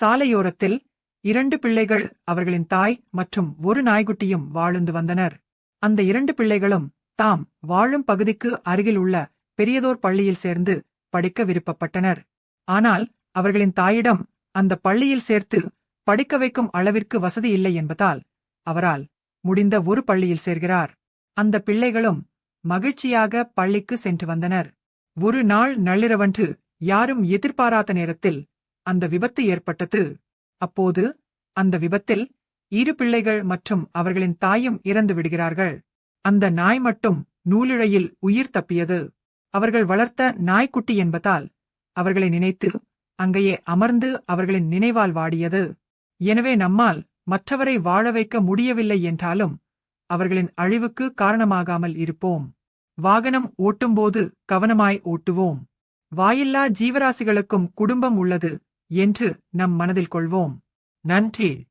சாலையோரத்தில் இரண்டு பிள்ளைகள் அவர்களின் தாய் மற்றும் ஒரு நாய்க்குட்டியும் வாழ்ந்து வந்தனர். அந்த இரண்டு பிள்ளைகளும் தாம் வாழும் பகுதிக்கு அருகில் உள்ள பெரியதோர் பள்ளியில் சேர்ந்து படிக்க விருப்பப்பட்டனர். ஆனால் அவர்களின் தாயிடம் அந்த பள்ளியில் சேர்த்து படிக்க வைக்கும் அளவிற்கு வசதி இல்லை என்பதால் அவரால் முடிந்த ஒரு பள்ளியில் சேர்கிறார். அந்த பிள்ளைகளும் மகிழ்ச்சியாக பள்ளிக்கு சென்று வந்தனர். ஒரு நாள் நள்ளிரவன்று யாரும் எதிர்பாராத நேரத்தில் அந்த விபத்து ஏற்பட்டது. அப்போது அந்த விபத்தில் இரு பிள்ளைகள் மற்றும் அவர்களின் தாயும் இறந்து விடுகிறார்கள். அந்த நாய் மட்டும் நூலிழையில் உயிர் தப்பியது. அவர்கள் வளர்த்த நாய்க்குட்டி என்பதால் அவர்களை நினைத்து அங்கேயே அமர்ந்து அவர்களின் நினைவால் வாடியது. எனவே நம்மால் மற்றவரை வாழ வைக்க முடியவில்லை என்றாலும் அவர்களின் அழிவுக்கு காரணமாகாமல் இருப்போம். வாகனம் ஓட்டும்போது கவனமாய் ஓட்டுவோம். வாயில்லா ஜீவராசிகளுக்கும் குடும்பம் உள்ளது. என்று நம் மனதில் கொள்வோம். நன்றி.